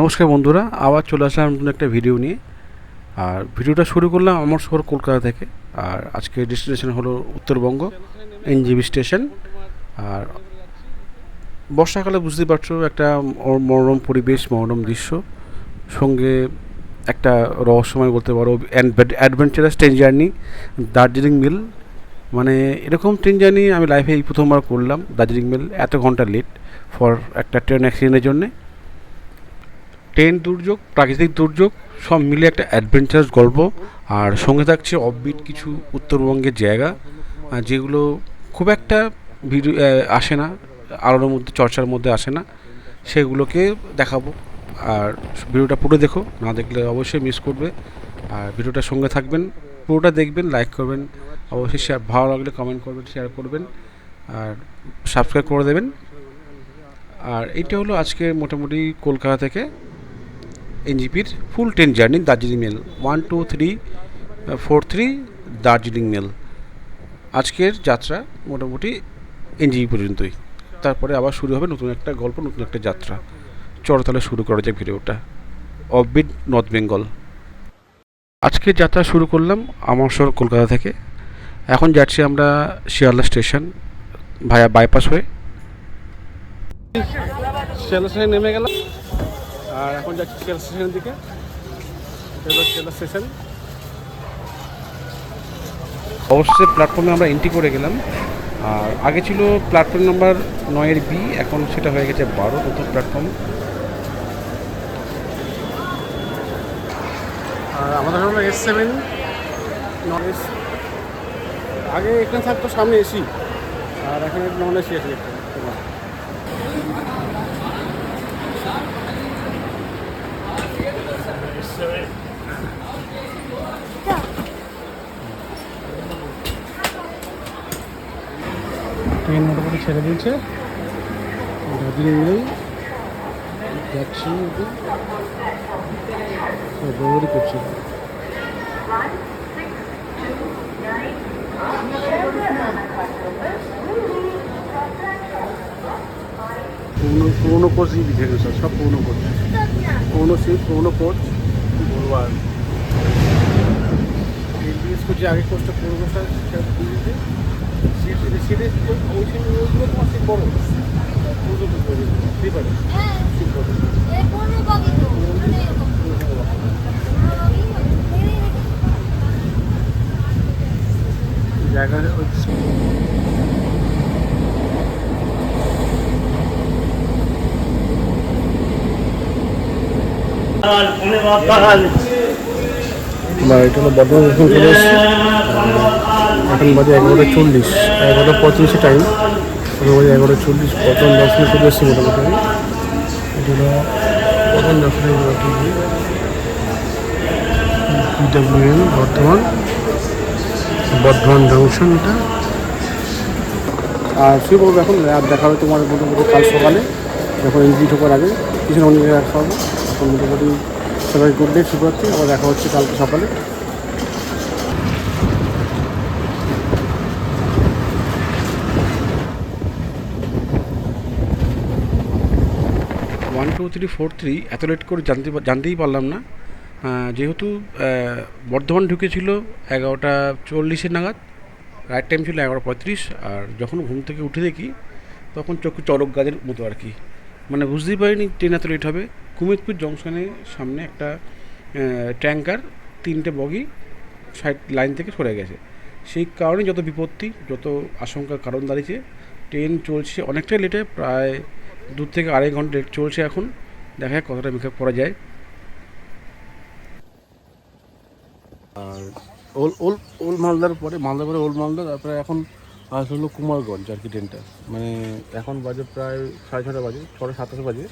নমস্কার বন্ধুরা, আবার চলে আসলাম নতুন একটা ভিডিও নিয়ে। আর ভিডিওটা শুরু করলাম আমার শহর কলকাতা থেকে। আর আজকে ডেস্টিনেশন হলো উত্তরবঙ্গ, এনজিবি স্টেশন আর বর্ষাকালে বুঝতেই পারছ, একটা মনোরম পরিবেশ, মনোরম দৃশ্য। সঙ্গে একটা রহস্যময় বলতে পারো adventurous train journey Darjeeling mail মানে এরকম ট্রেন জার্নি আমি লাইফে এই প্রথমবার করলাম, দার্জিলিং মিল এত ঘণ্টা লেট ফর একটা ট্রেন অ্যাক্সিডেন্টের জন্যে। ট্রেন দুর্যোগ, প্রাকৃতিক দুর্যোগ, সব মিলে একটা অ্যাডভেঞ্চারাস গল্প। আর সঙ্গে থাকছে অফবিট কিছু উত্তরবঙ্গের জায়গা যেগুলো খুব একটা ভিডিও আসে না, আলোর মধ্যে, চর্চার মধ্যে আসে না। সেগুলোকে দেখাবো। আর ভিডিওটা পুরো দেখো, না দেখলে অবশ্যই মিস করবে। আর ভিডিওটার সঙ্গে থাকবেন, পুরোটা দেখবেন লাইক করবেন, অবশ্যই শেয়ার ভালো লাগলে কমেন্ট করবেন শেয়ার করবেন। আর সাবস্ক্রাইব করে দেবেন। আর এইটা হলো আজকে মোটামুটি কলকাতা থেকে। এনজিপির full train journey, Darjeeling mail. One two three four three Darjeeling mail. আজকের যাত্রা মোটামুটি এনজিপি পর্যন্তই। তারপরে আবার শুরু হবে নতুন একটা গল্প, নতুন একটা যাত্রা। চলো শুরু করা যাক ভিডিওটা। অফবিট নর্থ বেঙ্গল আজকে যাত্রা শুরু করলাম আমার শহর কলকাতা থেকে। এখন যাচ্ছি আমরা শিয়ালদা স্টেশন ভায়া বাইপাস হয়ে। শিয়ালদা স্টেশনে নেমে গেলাম। আর এখন যাচ্ছি শিয়ালদা স্টেশনের দিকে। এবার শিয়ালদা স্টেশন। অবশ্যই প্ল্যাটফর্মে আমরা এন্ট্রি করে গেলাম। আর আগে ছিল প্ল্যাটফর্ম নাম্বার নয়ের বি এখন সেটা হয়ে গেছে বারো নতুন প্ল্যাটফর্ম আর আমাদের হলো এস সেভেন নন এস আগে এখানে থাকতো সামনে এসি আর এখানে নন এসি আছে ট্রেন মোটামুটি ছেড়ে দিয়েছে। দার্জিলিং মিলেই যাচ্ছি দৌড়ি করছি। পুরনো কোচই লিখে স্যার সব পুরনো কোচ। পুরনো সিট কোচ বলব আর এলবিএস কোচে আগে কোচটা পুরনো কোচটা, সেটা সিট ওই সিট তোমার সিট বড় পুরনো কোচ গেছে স্লিপারে সিট বড় এ কোনো বগি তো এরকম কোনো বগি জায়গা ওই বা এটা হলো বর্ধমান চলে এসেছি এখন বাজে এগারোটা চল্লিশ, এগারোটা পঁয়ত্রিশে টাইম এখন বাজে এগারোটা চল্লিশ, প্রথম দর্শনে চলে এসেছি মোটামুটি আমি। প্রথম দর্শনে বর্ধমান বর্ধমান জংশন এটা আর শুরু করব এখন আর দেখা হবে তোমার মোটামুটি কাল সকালে। যখন এন্ট্রি ঢোকার আগে। কিছু অন্য জায়গায় হবে। এখন মোটামুটি সবাই গুড ডে শুভরাত্রি। আবার দেখা হচ্ছে কালকে সকালে। টু থ্রি ফোর থ্রি এত লেট করে জানতে জানতেই পারলাম না। যেহেতু বর্ধমান ঢুকেছিল এগারোটা চল্লিশের নাগাদ রাইট টাইম ছিল এগারো পঁয়ত্রিশ, আর যখন ঘুম থেকে উঠে দেখি, তখন চোখে চরক গাছের মতো আর কি। মানে বুঝতেই পারিনি ট্রেন এত লেট হবে কুমিরপুর জংশনের সামনে একটা ট্যাঙ্কার তিনটে বগি সাইড লাইন থেকে সরে গেছে। সেই কারণে যত বিপত্তি, যত আশঙ্কার কারণ দাঁড়িয়েছে ট্রেন চলছে অনেকটাই লেটে প্রায় দু থেকে আড়াই ঘণ্টা লেট চলছে এখন। দেখা যাক কতটা মেকআপ করা যায়। আর ওল ওল ওল মালদার পরে মালদার পরে ওল মালদা তারপরে এখন আস হলো কুমারগঞ্জ আর কি ট্রেনটা। মানে এখন বাজে প্রায় সাড়ে ছটা বাজে, ছটা সাতটা বাজে।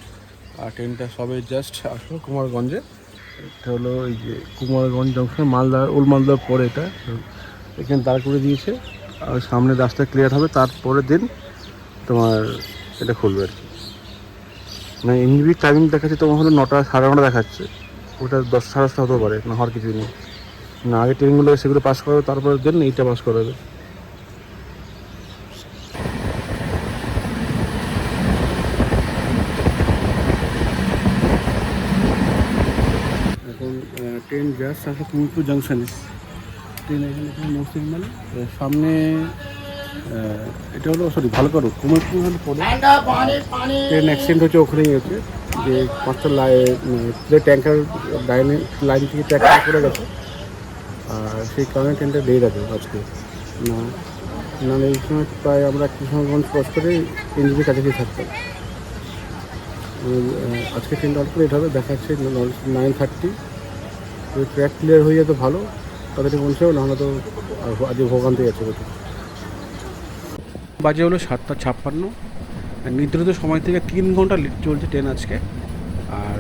আর ট্রেনটা সবে জাস্ট আসলো কুমারগঞ্জে। এটা হলো এই যে কুমারগঞ্জ জংশন মালদার, ওল মালদার পরে এটা। এখানে দাঁড় করে দিয়েছে। আর সামনে রাস্তা ক্লিয়ার হবে, তারপরের দিন তোমার এটা খুলবে আর কি। মানে এমনি টাইমিং দেখাচ্ছে তোমার হলো নটা, সাড়ে নটা দেখাচ্ছে। ওটা দশ, সাড়ে দশটা হতে পারে না হওয়ার কিছুই নেই। না, আগে ট্রেনগুলো সেগুলো পাস করাবে, তারপরে দেন এইটা পাস করাবে। এখন ট্রেন যাচ্ছে আসা কুমিরপুর জাংশনে ট্রেন এখানে মোট মানে সামনে এটা হলো সরি ভালো করো কুমিরপুর হলে পরে? ট্রেন অ্যাক্সিডেন্ট হচ্ছে ওখানেই হচ্ছে যে পাঁচটা লাইন ট্যাঙ্কার লাইনে লাইন থেকে ট্যাঙ্কার করে গেছে। আর সেই কারণে ট্রেনটা লেট আছে আজকে। না নাহলে এই সময় প্রায় আমরা কৃষ্ণগঞ্জ ক্রস করে এনজিপির কাছাকাছি থাকতাম। আজকে ট্রেনটা অল্প লেট হবে দেখাচ্ছে নাইন থার্টি ট্র্যাক ক্লিয়ার হয়ে যেত ভালো তাড়াতাড়ি পৌঁছেও নাহলে তো আজকে ভোগান্তি আছে কোথাও বাজে হলো সাতটা ছাপ্পান্ন। আর নির্ধারিত সময় থেকে তিন ঘণ্টা লেট চলছে ট্রেন আজকে। আর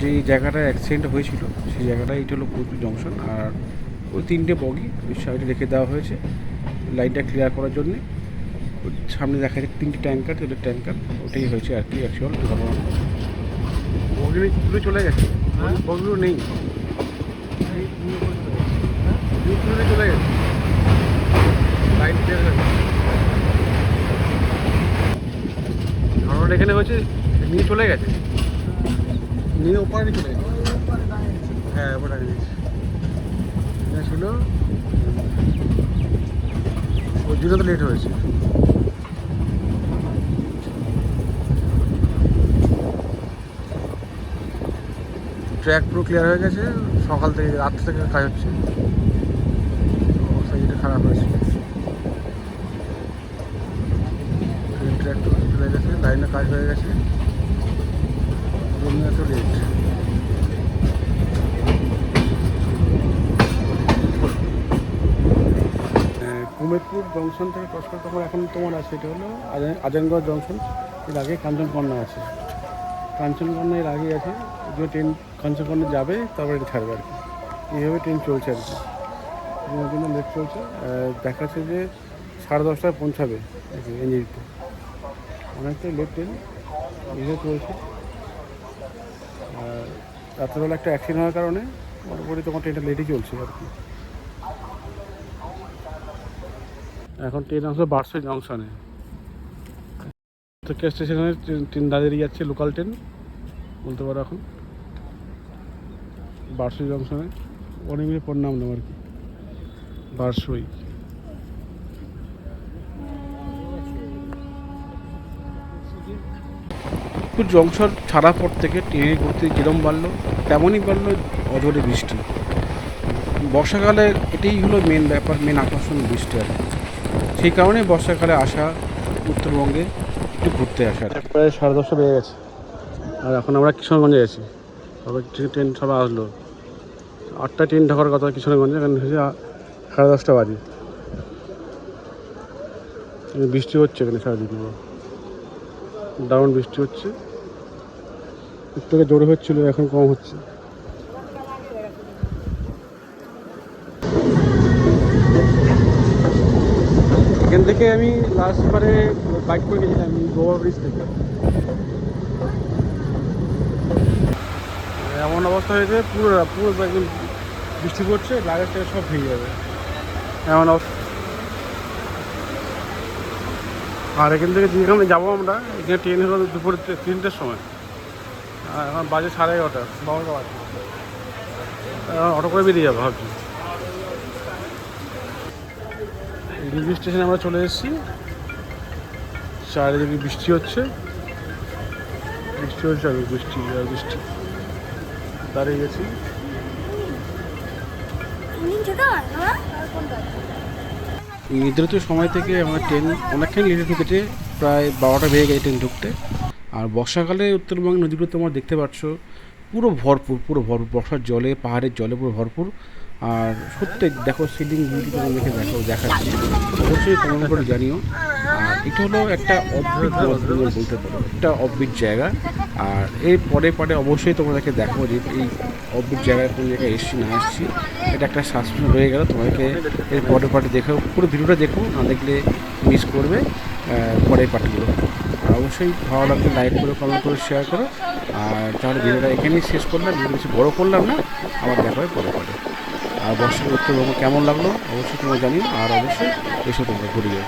যে জায়গাটায় অ্যাক্সিডেন্ট হয়েছিল সেই জায়গাটা এটা হলো পুরুপুর জংশন আর ওই তিনটে বগি ওই সাইডে রেখে দেওয়া হয়েছে লাইনটা ক্লিয়ার করার জন্যে। সামনে দেখা যাচ্ছে তিনটে ট্যাঙ্কার তেলের ট্যাঙ্কার ওটাই হয়েছে আর কি অ্যাকচুয়াল ঘটনা। বগিগুলো চলে গেছে? বগিগুলো নেই। বগিগুলো চলে গেছে। লাইন ক্লিয়ার হয়ে গেছে ঘটনাটা এখানে হয়েছে, নিয়ে চলে গেছে? নিয়ে ওপারে চলে গেছে। হ্যাঁ ওপারে ছিল ওই জন্য তো লেট হয়েছে। ট্র্যাক পুরো ক্লিয়ার হয়ে গেছে, সকাল থেকে রাত থেকে কাজ হচ্ছে। অবস্থা খারাপ হয়েছে। ট্রেন ট্র্যাক তো চলে গেছে, লাইনে কাজ হয়ে গেছে। জন্য এত লেট কুমেরপুর জংশন থেকে করে তখন এখন তোমার আছে, এটা হলো আজান- আজানগড় জংশন। এর আগে কাঞ্চনকন্যা আছে। কাঞ্চনকন্যা এর আগে আছে। যে ট্রেন কাঞ্চনকন্যা যাবে তারপরে এটা ছাড়বে আর কি। এইভাবে ট্রেন চলছে আর কি। জন্য লেট চলছে। দেখাচ্ছে যে সাড়ে দশটায় পৌঁছাবে এনজিপিতে অনেকটাই লেট ট্রেন এইভাবে চলছে আর রাত্রেবেলা একটা অ্যাক্সিডেন্ট হওয়ার কারণে মোটামুটি তোমার ট্রেনটা লেটই চলছে আর কি। এখন ট্রেন আসবে বারসই জংশনে থেকে স্টেশনে ট্রেন দাঁড়িয়ে যাচ্ছে লোকাল ট্রেন বলতে পারো এখন। বারসই জংশনে অনেক মিনিট পর নামলাম আর কি। বারসই একটু জংশন ছাড়ার পর থেকে ট্রেনের গতি যেরম বাড়লো, তেমনই বাড়লো অজরে বৃষ্টি। বর্ষাকালে এটাই হলো মেন ব্যাপার মেন আকর্ষণ বৃষ্টি আর সেই কারণে বর্ষাকালে আসা উত্তরবঙ্গে একটু ঘুরতে আসা আর কি। প্রায় সাড়ে দশটা বেজে গেছে। আর এখন আমরা কিশোরগঞ্জে গেছি তবে ট্রেন- সব আসলো। আটটা ট্রেন ঢাকার কথা কিশোরগঞ্জে এখানে হচ্ছে সাড়ে দশটা বাজে। বৃষ্টি হচ্ছে এখানে সারাদিন। দারুণ বৃষ্টি হচ্ছে। একটু জোরে হচ্ছিল, এখন কম হচ্ছে। এখান থেকে আমি লাস্ট বারে বাইক করে গেছিলাম গোয়া ব্রিজ থেকে। এমন অবস্থা হয়েছে, পুরো পুরো একদম বৃষ্টি পড়ছে লাগেজ থেকে সব ভেঙে যাবে। এমন অবস্থা। আর এখান থেকে যেখানে যাব আমরা, এখানে ট্রেন হলো দুপুরে তিনটের সময়। এখন বাজে সাড়ে এগারোটা, বারোটা বাজে। অটো করে বেরিয়ে যাব, ভাবছি। রেলওয়ে স্টেশনে আমরা চলে এসেছি। চারিদিকে বৃষ্টি হচ্ছে। বৃষ্টি হচ্ছে আর বৃষ্টি বৃষ্টি। দাঁড়িয়ে গেছি। নির্ধারিত সময় থেকে আমার ট্রেন অনেকখানি লেটে ঢুকেছে, প্রায় বারোটা বেজে গেছে ট্রেন ঢুকতে। আর বর্ষাকালে উত্তরবঙ্গ নদীগুলো তোমরা দেখতে পাচ্ছ, পুরো ভরপুর পুরো ভরপুর, বর্ষার জলে, পাহাড়ের জলে পুরো ভরপুর। আর সত্যি দেখো সিলিং বিউটি দেখে দেখো, দেখাচ্ছি। অবশ্যই কমেন্ট করে জানিও। আর এটা হলো একটা অফবিট বলতে পারো, একটা অফবিট জায়গা। আর এর পরে পরে অবশ্যই তোমাদেরকে দেখো যে এই অফবিট জায়গায় কোন জায়গায় এসছি, না এসছি। এটা একটা সাসপেন্স রয়ে গেল তোমাকে এর পরে পার্টে দেখো, পুরো ভিডিওটা দেখো, না দেখলে মিস করবে পরের পার্টগুলো অবশ্যই ভালো লাগলে লাইক করে কমেন্ট করে শেয়ার করো। আর তাহলে ভিডিওটা এখানেই শেষ করলাম। ভিডিও কিছু বড়ো করলাম না আমার দেখা হয় পরে পরে আর বর্ষার উত্তরবঙ্গ কেমন লাগল? অবশ্যই তোমরা জানিও। আর অবশ্যই এসব তোমরা ঘুরিয়ে